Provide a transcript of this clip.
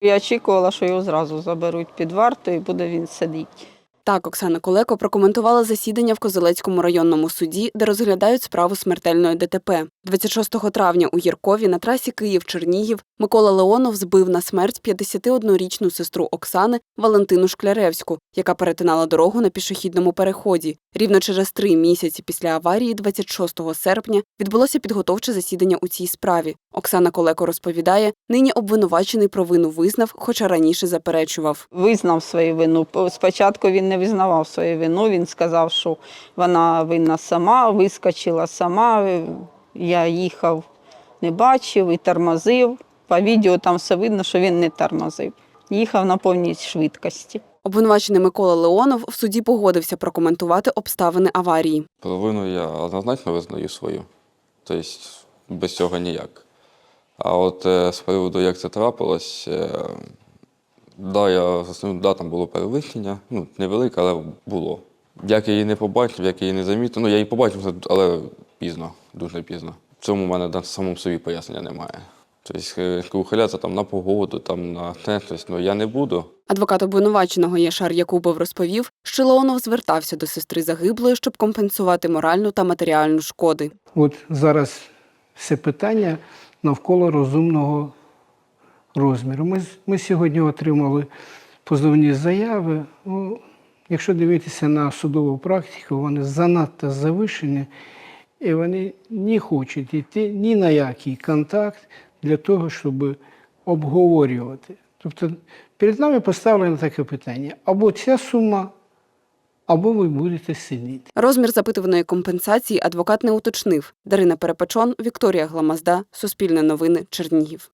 Я очікувала, що його зразу заберуть під варту і буде він сидіти. Так, Оксана Колеко прокоментувала засідання в Козелецькому районному суді, де розглядають справу смертельної ДТП. 26 травня у Єркові на трасі Київ-Чернігів Микола Леонов збив на смерть 51-річну сестру Оксани Валентину Шкляревську, яка перетинала дорогу на пішохідному переході. Рівно через три місяці після аварії, 26 серпня, відбулося підготовче засідання у цій справі. Оксана Колеко розповідає, нині обвинувачений провину визнав, хоча раніше заперечував. Визнав свою вину. Спочатку він не визнавав свою вину. Він сказав, що вона винна сама, вискочила сама. Я їхав, не бачив і тормозив. По відео там все видно, що він не тормозив. Їхав на повній швидкості. Обвинувачений Микола Леонов в суді погодився прокоментувати обставини аварії. Провину я однозначно визнаю свою. Тобто без цього ніяк. А от е, з приводу, як це трапилось, е, да, я ну, да, там було перевищення, ну, невелике, але було. Як я її не побачив, як я її не замітив. Ну, я її побачив, але пізно, дуже пізно. В цьому в мене на самому собі пояснення немає. Тобто, е, ухилятися там на погоду, там на те, тобто, ну, я не буду. Адвокат обвинуваченого Яшар Якубов розповів, що Леонов звертався до сестри загиблої, щоб компенсувати моральну та матеріальну шкоди. От зараз все питання навколо розумного розміру. Ми, ми сьогодні отримали позовні заяви. Ну, якщо дивитися на судову практику, вони занадто завишені і вони не хочуть йти ні на який контакт для того, щоб обговорювати. Тобто перед нами поставлено таке питання: або ця сума, або ви будете сидіти. Розмір запитуваної компенсації адвокат не уточнив. Дарина Перепечон, Вікторія Гламазда, Суспільне новини, Чернігів.